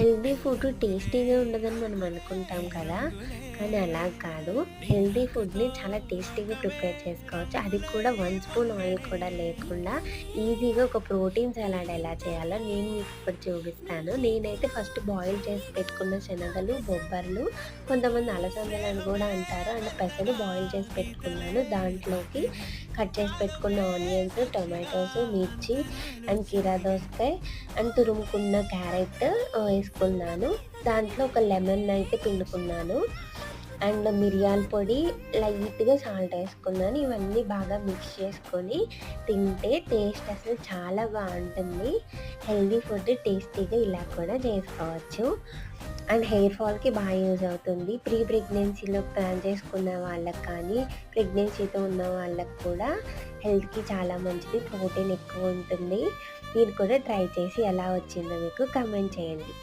Healthy food టేస్టీగా ఉండదని మనం అనుకుంటాం కదా. కానీ అలా కాదు. హెల్దీ ఫుడ్ని చాలా టేస్టీగా ప్రిపేర్ చేసుకోవచ్చు. అది కూడా వన్ స్పూన్ ఆయిల్ కూడా లేకుండా ఈజీగా ఒక ప్రోటీన్ సలాడ్ ఎలా చేయాలో నేను మీకు ఇప్పుడు చూపిస్తాను. నేనైతే ఫస్ట్ బాయిల్ చేసి పెట్టుకున్న శనగలు బొబ్బర్లు కొంతమంది అలసందలు అని కూడా అంటారు. అండ్ పెసలు బాయిల్ చేసి పెట్టుకున్నాను. దాంట్లోకి కట్ చేసి పెట్టుకున్న ఆనియన్స్ టొమాటోస్ మిర్చి అండ్ కీరా దోసకాయ అండ్ తురుముకున్న క్యారెట్ వేసుకున్నాను. దాంట్లో ఒక లెమన్ అయితే పిండుకున్నాను. అండ్ మిరియాల పొడి లైట్గా సాల్ట్ వేసుకున్నాను. ఇవన్నీ బాగా మిక్స్ చేసుకొని తింటే టేస్ట్ అసలు చాలా బాగుంటుంది. హెల్దీ ఫుడ్ టేస్టీగా ఇలా కూడా చేసుకోవచ్చు. అండ్ హెయిర్ ఫాల్కి బాగా యూజ్ అవుతుంది. ప్రీ ప్రెగ్నెన్సీలో ప్లాన్ చేసుకున్న వాళ్ళకి కానీ ప్రెగ్నెన్సీతో ఉన్న వాళ్ళకి కూడా హెల్త్కి చాలా మంచిది. ప్రోటీన్ ఎక్కువ ఉంటుంది. మీరు కూడా ట్రై చేసి ఎలా వచ్చిందో మీకు కమెంట్ చేయండి.